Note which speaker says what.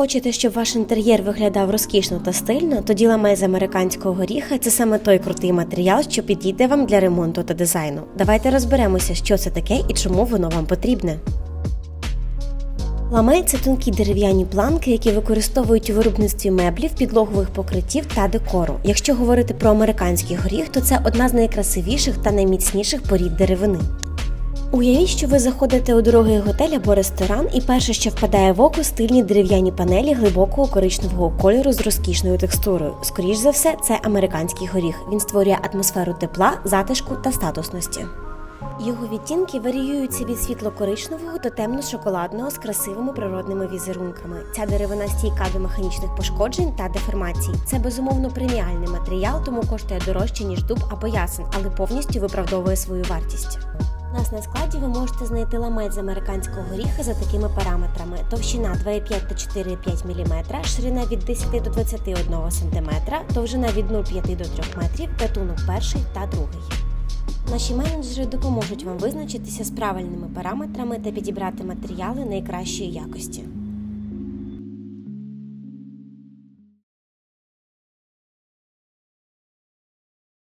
Speaker 1: Хочете, щоб ваш інтер'єр виглядав розкішно та стильно, тоді ламай з американського горіха це саме той крутий матеріал, що підійде вам для ремонту та дизайну. Давайте розберемося, що це таке і чому воно вам потрібне. Ламай це тонкі дерев'яні планки, які використовують у виробництві меблів, підлогових покриттів та декору. Якщо говорити про американський горіх, то це одна з найкрасивіших та найміцніших порід деревини. Уявіть, що ви заходите у дорогий готель або ресторан, і перше, що впадає в око, стильні дерев'яні панелі глибокого коричневого кольору з розкішною текстурою. Скоріш за все, це американський горіх. Він створює атмосферу тепла, затишку та статусності. Його відтінки варіюються від світло-коричневого до темно-шоколадного з красивими природними візерунками. Ця деревина стійка до механічних пошкоджень та деформацій. Це безумовно преміальний матеріал, тому коштує дорожче ніж дуб або ясен, але повністю виправдовує свою вартість. Нас на складі ви можете знайти ламець з американського горіха за такими параметрами: товщина 2,5 та 4,5 мм, ширина від 10 до 21 см, довжина від 0,5 до 3 метрів, гатунок перший та другий. Наші менеджери допоможуть вам визначитися з правильними параметрами та підібрати матеріали найкращої якості.